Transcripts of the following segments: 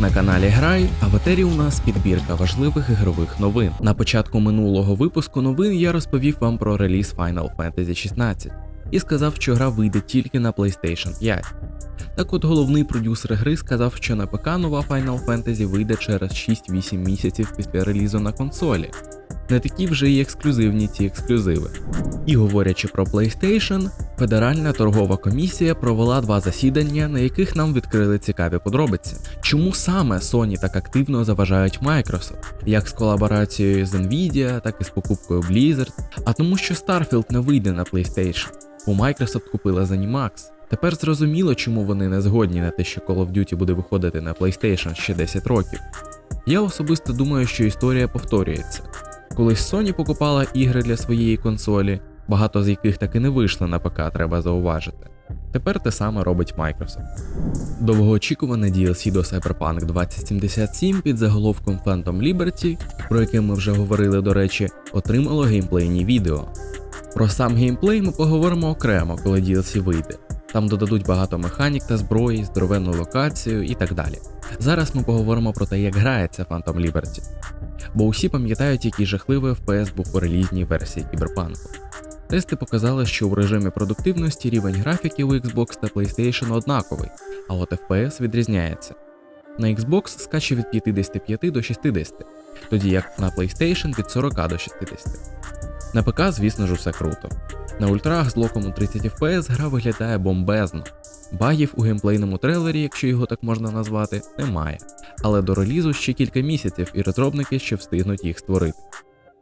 на каналі Грай, а в етері у нас підбірка важливих ігрових новин. На початку минулого випуску новин я розповів вам про реліз Final Fantasy 16 і сказав, що гра вийде тільки на PlayStation 5. Так от головний продюсер гри сказав, що на ПК нова Final Fantasy вийде через 6-8 місяців після релізу на консолі. Не такі вже й ексклюзивні ці ексклюзиви. І говорячи про PlayStation, Федеральна торгова комісія провела два засідання, на яких нам відкрили цікаві подробиці. Чому саме Sony так активно заважають Microsoft, як з колаборацією з Nvidia, так і з покупкою Blizzard, а тому, що Starfield не вийде на PlayStation, бо Microsoft купила ZeniMax. Тепер зрозуміло, чому вони не згодні на те, що Call of Duty буде виходити на PlayStation ще 10 років. Я особисто думаю, що історія повторюється. Колись Sony покупала ігри для своєї консолі, багато з яких так і не вийшли на ПК, треба зауважити. Тепер те саме робить Microsoft. Довгоочікуване DLC до Cyberpunk 2077 під заголовком Phantom Liberty, про яке ми вже говорили, до речі, отримало геймплейні відео. Про сам геймплей ми поговоримо окремо, коли DLC вийде. Там додадуть багато механік та зброї, здоровенну локацію і так далі. Зараз ми поговоримо про те, як грається Phantom Liberty. Бо усі пам'ятають, який жахливий FPS був у релізній версії кіберпанку. Тести показали, що в режимі продуктивності рівень графіки у Xbox та PlayStation однаковий, а от FPS відрізняється. На Xbox скаче від 55 до 60, тоді як на PlayStation від 40 до 60. На ПК, звісно ж, усе круто. На ультрах з локом у 30 FPS гра виглядає бомбезно. Багів у геймплейному трейлері, якщо його так можна назвати, немає. Але до релізу ще кілька місяців і розробники ще встигнуть їх створити.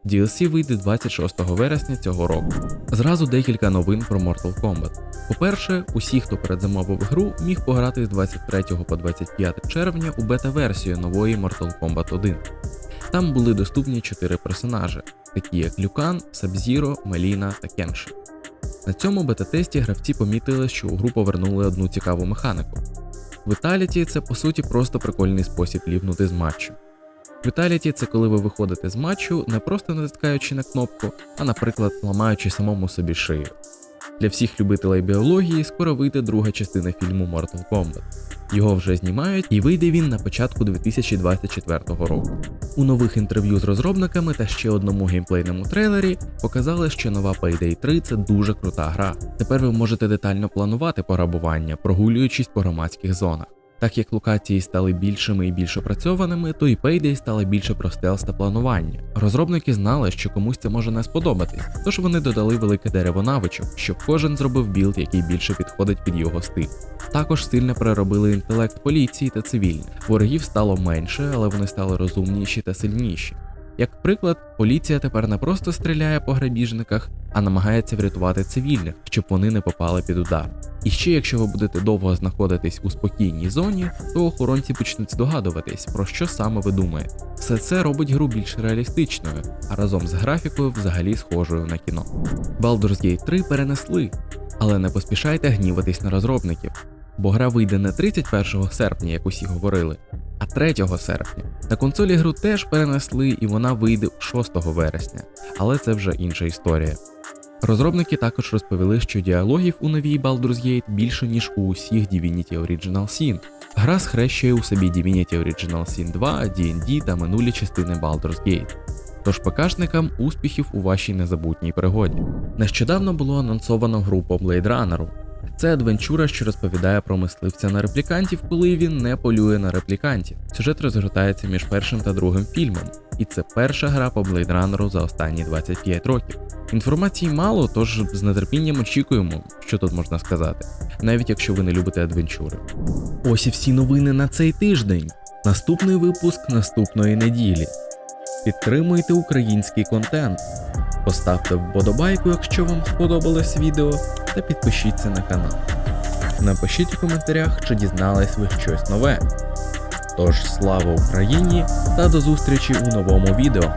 DLC вийде 26 вересня цього року. Зразу декілька новин про Mortal Kombat. По-перше, усі, хто передзамовив гру, міг пограти з 23 по 25 червня у бета-версію нової Mortal Kombat 1. Там були доступні 4 персонажі, такі як Люкан, Сабзіро, Меліна та Кенши. На цьому бета-тесті гравці помітили, що у гру повернули одну цікаву механику. Виталіті це по суті просто прикольний спосіб лівнути з матчу. Віталіті це коли ви виходите з матчу, не просто натискаючи на кнопку, а, наприклад, ламаючи самому собі шию. Для всіх любителей біології скоро вийде друга частина фільму Mortal Kombat. Його вже знімають і вийде він на початку 2024 року. У нових інтерв'ю з розробниками та ще одному геймплейному трейлері показали, що нова Payday 3 це дуже крута гра. Тепер ви можете детально планувати пограбування, прогулюючись по громадських зонах. Так як локації стали більшими і більш опрацьованими, то і Payday стала більше про стелс та планування. Розробники знали, що комусь це може не сподобатись, тож вони додали велике дерево навичок, щоб кожен зробив білд, який більше підходить під його стиль. Також сильно переробили інтелект поліції та цивільних. Ворогів стало менше, але вони стали розумніші та сильніші. Як приклад, поліція тепер не просто стріляє по грабіжниках, а намагається врятувати цивільних, щоб вони не попали під удар. І ще якщо ви будете довго знаходитись у спокійній зоні, то охоронці почнуть здогадуватись, про що саме ви думаєте. Все це робить гру більш реалістичною, а разом з графікою взагалі схожою на кіно. Baldur's Gate 3 перенесли, але не поспішайте гніватись на розробників, бо гра вийде не 31 серпня, як усі говорили, а 3 серпня. На консолі гру теж перенесли і вона вийде 6 вересня, але це вже інша історія. Розробники також розповіли, що діалогів у новій Baldur's Gate більше, ніж у усіх Divinity Original Sin. Гра схрещує у собі Divinity Original Sin 2, D&D та минулі частини Baldur's Gate. Тож ПКшникам успіхів у вашій незабутній пригоді. Нещодавно було анонсовано гру по Blade Runner. Це адвенчура, що розповідає про мисливця на реплікантів, коли він не полює на реплікантів. Сюжет розгортається між першим та другим фільмом, і це перша гра по Blade Runner за останні 25 років. Інформації мало, тож з нетерпінням очікуємо, що тут можна сказати, навіть якщо ви не любите адвенчури. Ось і всі новини на цей тиждень. Наступний випуск наступної неділі. Підтримуйте український контент. Поставте вподобайку, якщо вам сподобалось відео, та підпишіться на канал. Напишіть у коментарях, чи дізнались ви щось нове. Тож слава Україні та до зустрічі у новому відео!